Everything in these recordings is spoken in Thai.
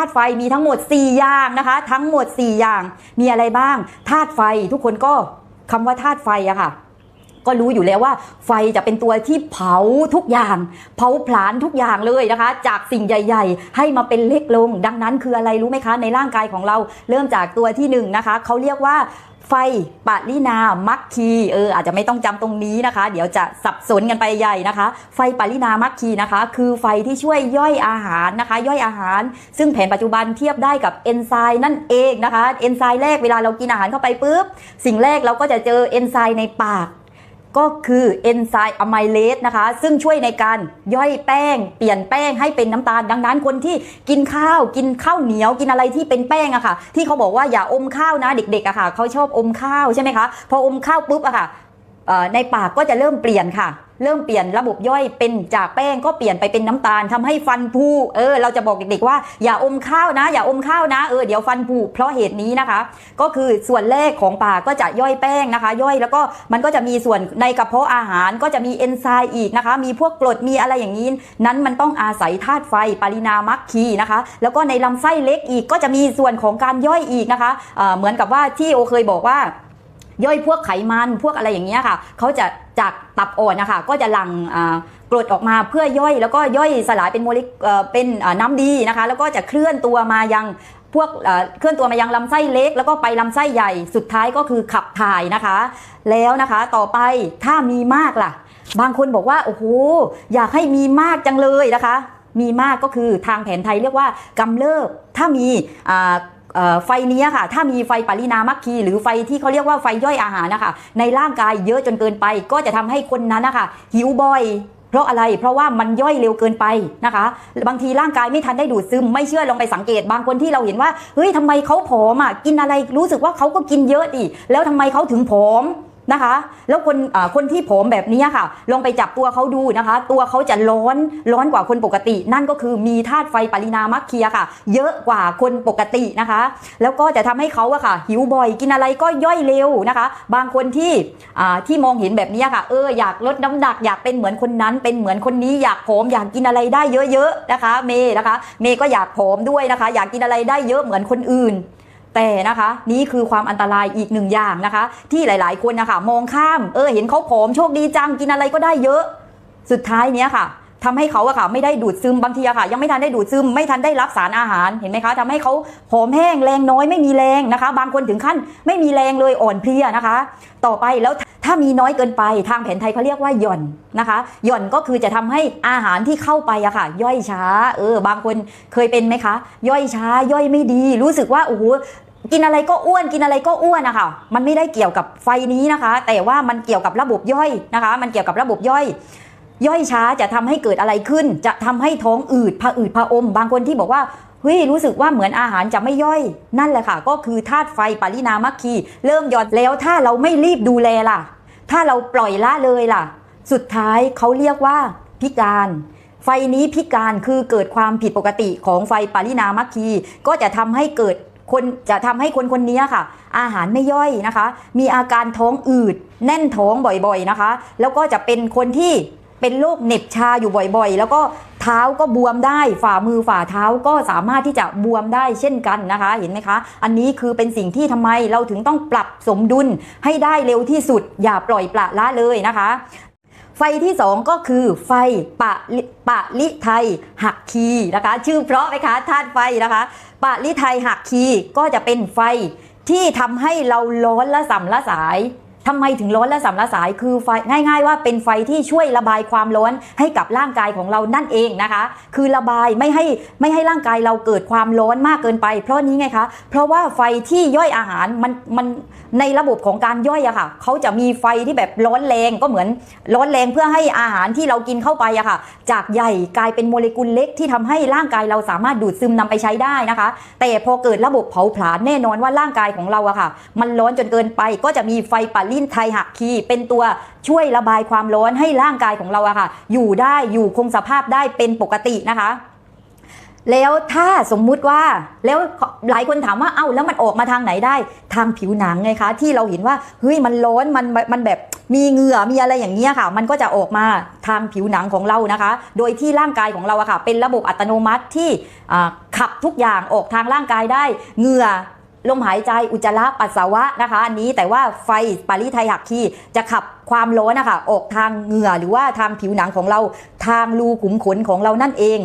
าตุไฟมีทั้งหมด 4 อย่างนะคะ ทั้งหมด 4 อย่างมีอะไรบ้างธาตุไฟทุกคนก็คำว่าธาตุไฟอะค่ะ ก็รู้อยู่แล้วว่า ไฟจะเป็นตัวที่เผาทุกอย่าง เผาผลาญทุกอย่างเลยนะคะ จากสิ่งใหญ่ ๆ ให้มาเป็นเล็กลง ดังนั้นคืออะไรรู้ไหมคะ ในร่างกายของเราเริ่มจากตัวที่หนึ่งนะคะเขาเรียกว่าไฟปะลินามัคคีเอออาจจะไม่ต้องจำตรงนี้นะคะ เดี๋ยวจะสับสนกันไปใหญ่นะคะ ไฟปะลินามัคคีนะคะ คือไฟที่ช่วยย่อยอาหารนะคะ ย่อยอาหาร ซึ่งแผนปัจจุบันเทียบได้กับเอนไซม์นั่นเองนะคะเอนไซม์แรกเวลาเรากินอาหารเข้าไปปุ๊บสิ่งแรกเราก็จะเจอเอนไซม์ในปาก ก็คือเอนไซม์อะไมเลสนะคะ ซึ่งช่วยในการย่อยแป้ง เปลี่ยนแป้งให้เป็นน้ำตาล ดังนั้นคนที่กินข้าวกินข้าวเหนียวกินอะไรที่เป็นแป้งอะค่ะ ที่เขาบอกว่าอย่าอมข้าวนะเด็กๆอะค่ะเขาชอบอมข้าวใช่ไหมคะพออมข้าวปุ๊บอะค่ะเอ่อในปากก็จะเริ่มเปลี่ยนค่ะ เริ่มเปลี่ยนระบบย่อยเป็นจากแป้งก็เปลี่ยนไปเป็นน้ำตาลทำให้ฟันผุเออเราจะบอกเด็กๆว่าอย่าอมข้าวนะ อย่าอมข้าวนะเออเดี๋ยวฟันผุเพราะเหตุนี้นะคะ ก็คือส่วนแรกของปากก็จะย่อยแป้งนะคะ ย่อยแล้วก็มันก็จะมีส่วนในกระเพาะอาหารก็จะมีเอนไซม์อีกนะคะ มีพวกกรดมีอะไรอย่างนี้ นั้นมันต้องอาศัยธาตุไฟปรินามัคคีนะคะ แล้วก็ในลำไส้เล็กอีกก็จะมีส่วนของการย่อยอีกนะคะเออเหมือนกับว่าที่โอเคยบอกว่า ย่อยพวกไขมันพวกอะไรอย่างเงี้ยค่ะเขาจะจากตับอ่อนนะคะก็จะหลั่งอ่ากรดออกมาเพื่อย่อย แล้วก็ย่อยสลายเป็นโมเลกเอ่อเป็นน้ำดีนะคะ แล้วก็จะเคลื่อนตัวมายังพวกเคลื่อนตัวมายังลำไส้เล็ก แล้วก็ไปลำไส้ใหญ่สุดท้ายก็คือขับถ่ายนะคะ แล้วนะคะต่อไปถ้ามีมากล่ะ บางคนบอกว่าโอ้โหอยากให้มีมากจังเลยนะคะ มีมากก็คือทางแผนไทยเรียกว่ากำเริบถ้ามีอ่า ไฟเนี้ยค่ะ ถ้ามีไฟปรินามัคคี หรือไฟที่เขาเรียกว่าไฟย่อยอาหารนะคะในร่างกายเยอะจนเกินไป ก็จะทำให้คนนั้นนะคะหิวบ่อยเพราะอะไร เพราะว่ามันย่อยเร็วเกินไปนะคะ บางทีร่างกายไม่ทันได้ดูดซึม ไม่เชื่อลองไปสังเกต บางคนที่เราเห็นว่า เฮ้ยทำไมเขาผอมอะ กินอะไรรู้สึกว่าเขาก็กินเยอะดิ แล้วทำไมเขาถึงผอม นะคะ แล้วคนคนที่ผมแบบนี้ค่ะ ลองไปจับตัวเขาดูนะคะ ตัวเขาจะร้อนร้อนกว่าคนปกติ นั่นก็คือมีธาตุไฟปรินามัคคียค่ะ เยอะกว่าคนปกตินะคะ แล้วก็จะทำให้เขาอะค่ะ หิวบ่อยกินอะไรก็ย่อยเร็วนะคะ บางคนที่ที่มองเห็นแบบนี้ค่ะ เอออยากลดน้ำหนักอยากเป็นเหมือนคนนั้น เป็นเหมือนคนนี้อยากผอมอยากกินอะไรได้เยอะๆนะคะ เมย์นะคะ เมย์ก็อยากผอมด้วยนะคะ อยากกินอะไรได้เยอะเหมือนคนอื่น แต่นะคะนี่คือความอันตรายอีกหนึ่งอย่างนะคะ ที่หลาย ๆ คนนะคะมองข้ามเออเห็นเขาผอมโชคดีจังกินอะไรก็ได้เยอะ สุดท้ายเนี้ยค่ะทำให้เขาอะค่ะไม่ได้ดูดซึมบางทีอะค่ะ ยังไม่ทันได้ดูดซึมไม่ทันได้รับสารอาหารเห็นไหมคะทำให้เขาผอมแห้งแรงน้อยไม่มีแรงนะคะ บางคนถึงขั้นไม่มีแรงเลยอ่อนเพลียนะคะ ต่อไปแล้วถ้ามีน้อยเกินไปทางแผนไทยเขาเรียกว่าหย่อนนะคะหย่อนก็คือจะทำให้อาหารที่เข้าไปอะค่ะ ย่อยช้าเออบางคนเคยเป็นไหมคะ ย่อยช้าย่อยไม่ดี รู้สึกว่าโอ้โห กินอะไรก็อ้วนกินอะไรก็อ้วนนะคะมันไม่ได้เกี่ยวกับไฟนี้นะคะ แต่ว่ามันเกี่ยวกับระบบย่อยนะคะ มันเกี่ยวกับระบบย่อย ย่อยช้าจะทำให้เกิดอะไรขึ้น จะทำให้ท้องอืดผะอืดผะอม บางคนที่บอกว่าเฮ้ยรู้สึกว่าเหมือนอาหารจะไม่ย่อยนั่นแหละค่ะ ก็คือธาตุไฟปรินามัคคีเริ่มย่อนแล้วถ้าเราไม่รีบดูแลล่ะ ถ้าเราปล่อยละเลยล่ะ สุดท้ายเขาเรียกว่าพิการไฟนี้พิการคือเกิดความผิดปกติของไฟปรินามัคคีก็จะทำให้เกิด คนจะทำให้คนคนนี้ค่ะ อาหารไม่ย่อยนะคะ มีอาการท้องอืด แน่นท้องบ่อยๆนะคะ แล้วก็จะเป็นคนที่เป็นโรคเหน็บชาอยู่บ่อยๆ แล้วก็เท้าก็บวมได้ ฝ่ามือฝ่าเท้าก็สามารถที่จะบวมได้เช่นกันนะคะ เห็นไหมคะ อันนี้คือเป็นสิ่งที่ทำไมเราถึงต้องปรับสมดุลให้ได้เร็วที่สุด อย่าปล่อยปละละเลยนะคะ ไฟที่สองก็คือไฟปะลิปะลิไทยหักคีนะคะ ชื่อเพราะไหมคะธาตุไฟนะคะปะลิไทยหักคีก็จะเป็นไฟที่ทำให้เราร้อนละสัมละสาย ทำไมถึงร้อนและสัมละสายคือไฟง่าย ๆ ว่าเป็นไฟที่ช่วยระบายความร้อนให้กับร่างกายของเรานั่นเองนะคะ คือระบายไม่ให้ไม่ให้ร่างกายเราเกิดความร้อนมากเกินไป เพราะนี้ไงคะ เพราะว่าไฟที่ย่อยอาหารมันมันในระบบของการย่อยอะค่ะเขาจะมีไฟที่แบบร้อนแรงก็เหมือนร้อนแรงเพื่อให้อาหารที่เรากินเข้าไปอะค่ะ จากใหญ่กลายเป็นโมเลกุลเล็กที่ทำให้ร่างกายเราสามารถดูดซึมนำไปใช้ได้นะคะ แต่พอเกิดระบบเผาผลาญแน่นอนว่าร่างกายของเราอะค่ะ มันร้อนจนเกินไปก็จะมีไฟปะลินไทยหักคีเป็นตัวช่วยระบายความร้อนให้ร่างกายของเราอะค่ะ อยู่ได้อยู่คงสภาพได้เป็นปกตินะคะ แล้วถ้าสมมุติว่าแล้วหลายคนถามว่าเอ้าแล้วมันออกมาทางไหนได้ ทางผิวหนังไงคะที่เราเห็นว่าเฮ้ยมันร้อนมันมันแบบมีเหงื่อมีอะไรอย่างเงี้ยค่ะ มันก็จะออกมาทางผิวหนังของเรานะคะ โดยที่ร่างกายของเราอะค่ะ เป็นระบบอัตโนมัติที่ขับทุกอย่างออกทางร่างกายได้ เหงื่อ ลมหายใจอุจจาระปัสสาวะนะคะอันนี้แต่ว่าไฟปาริไทยหักคีจะขับความร้อนนะคะออกทางเหงื่อหรือว่าทางผิวหนังของเราทางรูขุมขนของเรานั่นเอง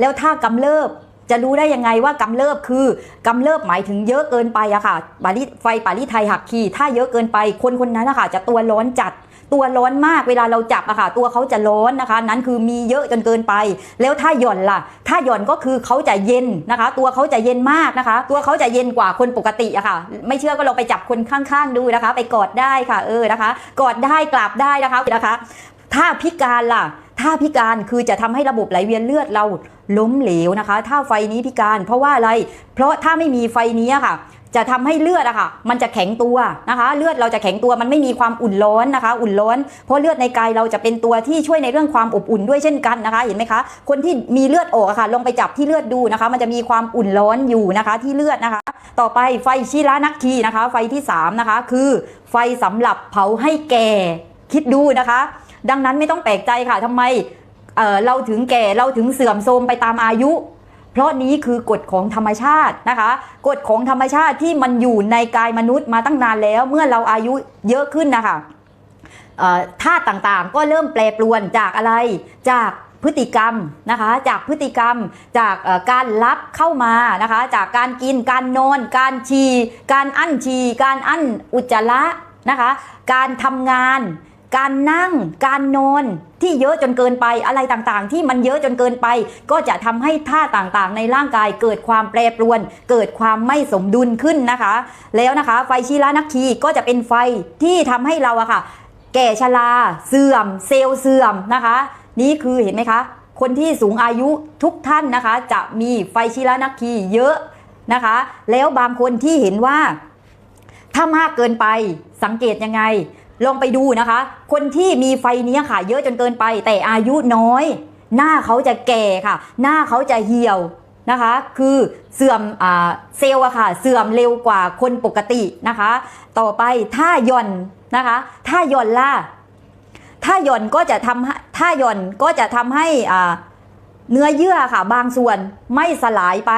แล้วถ้ากำเริบจะรู้ได้ยังไงว่ากำเริบคือกำเริบหมายถึงเยอะเกินไปอะค่ะปาริไฟปาริไทยหักคีถ้าเยอะเกินไปคนคนนั้นนะคะจะตัวร้อนจัด ตัวร้อนมากเวลาเราจับอะค่ะ ตัวเขาจะร้อนนะคะ นั้นคือมีเยอะจนเกินไป แล้วถ้าหย่อนล่ะ ถ้าหย่อนก็คือเขาจะเย็นนะคะ ตัวเขาจะเย็นมากนะคะ ตัวเขาจะเย็นกว่าคนปกติอะค่ะ ไม่เชื่อก็ลองไปจับคนข้างๆดูนะคะ ไปกอดได้ค่ะ เออนะคะ กอดได้กราบได้นะคะนะคะ ถ้าพิการล่ะถ้าพิการคือจะทำให้ระบบไหลเวียนเลือดเราล้มเหลวนะคะ ถ้าไฟนี้พิการเพราะว่าอะไร เพราะถ้าไม่มีไฟนี้อะค่ะ จะทำให้เลือดอะค่ะมันจะแข็งตัวนะคะ เลือดเราจะแข็งตัวมันไม่มีความอุ่นร้อนนะคะ อุ่นร้อน เพราะเลือดในกายเราจะเป็นตัวที่ช่วยในเรื่องความอบอุ่นด้วยเช่นกันนะคะ เห็นไหมคะ คนที่มีเลือดออกอะค่ะ ลองไปจับที่เลือดดูนะคะ มันจะมีความอุ่นร้อนอยู่นะคะที่เลือดนะคะ ต่อไปไฟชิรานักคีนะคะ ไฟที่สามนะคะคือไฟสำหรับเผาให้แก่คิดดูนะคะ ดังนั้นไม่ต้องแปลกใจค่ะทำไมเเราถึงแก่เราถึงเสื่อมโทรมไปตามอายุ เพราะนี้คือกฎของธรรมชาตินะคะกฎของธรรมชาติที่มันอยู่ในกายมนุษย์มาตั้งนานแล้ว เมื่อเราอายุเยอะขึ้นนะคะธาตุต่างๆ ก็เริ่มแปรปรวนจากอะไรจากพฤติกรรมนะคะจากพฤติกรรมจากการรับเข้ามานะคะจากการกินการนอน การฉี่การอั้นฉี่การอั้นอุจจาระนะคะการทำงาน การนั่ง การนอนที่เยอะจนเกินไปอะไรต่างๆ ที่มันเยอะจนเกินไป ก็จะทำให้ท่าต่างๆ ในร่างกายเกิดความแปรปรวน เกิดความไม่สมดุลขึ้นนะคะ แล้วนะคะ ไฟชีรานักคีก็จะเป็นไฟที่ทำให้เราอะค่ะ แก่ชราเสื่อม เซลล์เสื่อมนะคะ นี่คือเห็นไหมคะ คนที่สูงอายุทุกท่านนะคะ จะมีไฟชิรานักคีเยอะนะคะ แล้วบางคนที่เห็นว่าถ้ามากเกินไปสังเกตยังไง ลองไปดูนะคะ คนที่มีไฟเนี้ค่ะ เยอะจนเกินไป แต่อายุน้อย หน้าเขาจะแก่ค่ะ หน้าเขาจะเหี่ยวนะคะ คือเสื่อมอเซลล์อะค่ะ เสื่อมเร็วกว่าคนปกตินะคะ ต่อไปถ้าย่อนนะคะ ถ้าย่อนล่ะถ้าย่อนก็จะทำถ้าย่อนก็จะทำให้อ่า เนื้อเยื่อค่ะบางส่วนไม่สลายไป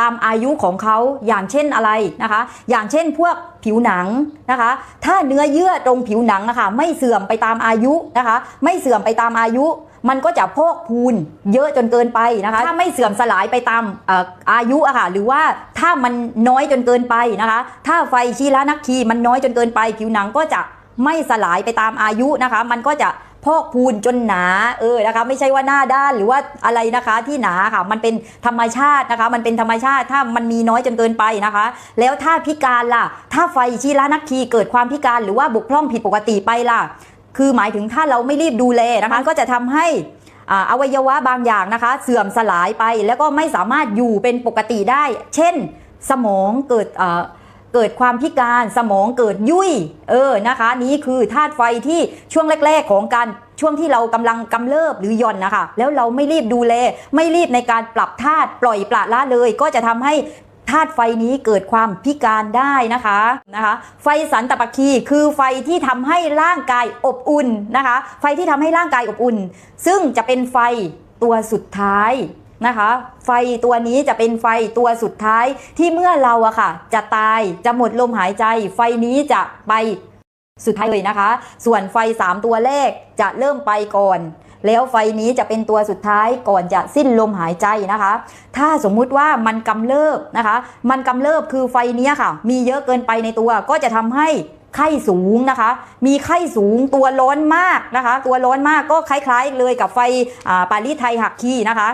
ตามอายุของเขาอย่างเช่นอะไรนะคะ อย่างเช่นพวกผิวหนังนะคะ ถ้าเนื้อเยื่อตรงผิวหนังอะคะไม่เสื่อมไปตามอายุนะคะ ไม่เสื่อมไปตามอายุ มันก็จะพอกพูนเยอะจนเกินไปนะคะ ถ้าไม่เสื่อมสลายไปตามออายุอะค่ะหรือว่าถ้ามันน้อยจนเกินไปนะคะ ถ้าไฟชีรานักคีมันน้อยจนเกินไป ผิวหนังก็จะไม่สลายไปตามอายุนะคะ มันก็จะ พอกพูนจนหนาเออนะคะ ไม่ใช่ว่าหน้าด้านหรือว่าอะไรนะคะที่หนาค่ะ มันเป็นธรรมชาตินะคะ มันเป็นธรรมชาติถ้ามันมีน้อยจนเกินไปนะคะ แล้วถ้าพิการล่ะ ถ้าไฟชีรานักคีเกิดความพิการหรือว่าบกพร่องผิดปกติไปล่ะ คือหมายถึงถ้าเราไม่รีบดูแลนะคะก็จะทำให้ออวัยวะบางอย่างนะคะ เสื่อมสลายไปแล้วก็ไม่สามารถอยู่เป็นปกติได้ เช่น สมองเกิดอ่า เกิดความพิการสมองเกิดยุ่ยเออนะคะ นี้คือธาตุไฟที่ช่วงแรก ๆ ของการช่วงที่เรากำลังกำเริบหรือหย่อนนะคะ แล้วเราไม่รีบดูแล ไม่รีบในการปรับธาตุปล่อยปละละเลย ก็จะทำให้ธาตุไฟนี้เกิดความพิการได้นะคะนะคะ ไฟสันตะปะคีคือไฟที่ทำให้ร่างกายอบอุ่นนะคะ ไฟที่ทำให้ร่างกายอบอุ่น ซึ่งจะเป็นไฟตัวสุดท้าย นะคะ ไฟตัวนี้จะเป็นไฟตัวสุดท้ายที่เมื่อเราอะค่ะ จะตายจะหมดลมหายใจ ไฟนี้จะไปสุดท้ายเลยนะคะ ส่วนไฟ 3 ตัวแรกจะเริ่มไปก่อน แล้วไฟนี้จะเป็นตัวสุดท้ายก่อนจะสิ้นลมหายใจนะคะ ถ้าสมมุติว่ามันกำเริบนะคะ มันกำเริบคือไฟนี้ค่ะ มีเยอะเกินไปในตัวก็จะทำให้ไข้สูงนะคะ มีไข้สูงตัวร้อนมากนะคะ ตัวร้อนมากก็คล้าย ๆ เลยกับไฟปารีไทยหักคีนะคะ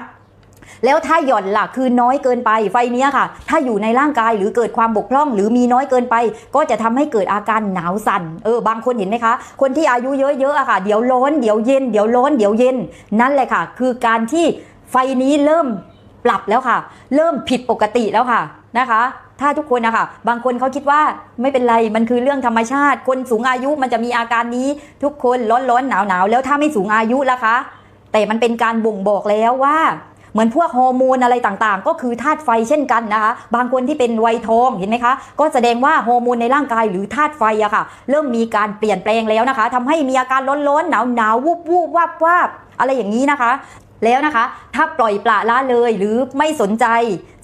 แล้วถ้าหย่อนล่ะคือน้อยเกินไปไฟเนี้ยค่ะ ถ้าอยู่ในร่างกายหรือเกิดความบกพร่อง หรือมีน้อยเกินไป ก็จะทำให้เกิดอาการหนาวสั่นเออบางคนเห็นไหมคะ คนที่อายุเยอะๆอะค่ะ เดี๋ยวร้อนเดี๋ยวเย็นเดี๋ยวร้อนเดี๋ยวเย็นนั่นแหละค่ะ คือการที่ไฟนี้เริ่มปรับแล้วค่ะ เริ่มผิดปกติแล้วค่ะนะคะถ้าทุกคนนะคะบางคนเขาคิดว่าไม่เป็นไรมันคือเรื่องธรรมชาติ คนสูงอายุมันจะมีอาการนี้ ทุกคนร้อนร้อนหนาวหนาวๆแล้วถ้าไม่สูงอายุล่ะคะ แต่มันเป็นการบ่งบอกแล้วว่า เหมือนพวกฮอร์โมนอะไรต่างๆ ก็คือธาตุไฟเช่นกันนะคะ บางคนที่เป็นวัยทองเห็นไหมคะ ก็แสดงว่าฮอร์โมนในร่างกายหรือธาตุไฟอะค่ะ เริ่มมีการเปลี่ยนแปลงแล้วนะคะทำให้มีอาการร้อนๆหนาวหนาวๆวูบวูบวับวับอะไรอย่างนี้นะคะแล้วนะคะ ถ้าปล่อยปละละเลยหรือไม่สนใจ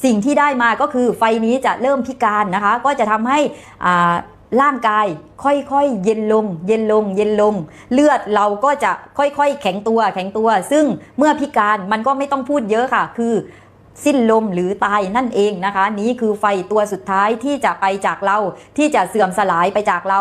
สิ่งที่ได้มาก็คือไฟนี้จะเริ่มพิการนะคะ ก็จะทำให้อ่า ร่างกายค่อยๆเย็นลง เย็นลง เย็นลง เลือดเราก็จะค่อยๆ แข็งตัวแข็งตัว ซึ่งเมื่อพิการมันก็ไม่ต้องพูดเยอะค่ะ คือสิ้นลมหรือตายนั่นเองนะคะ นี้คือไฟตัวสุดท้ายที่จะไปจากเราที่จะเสื่อมสลายไปจากเรา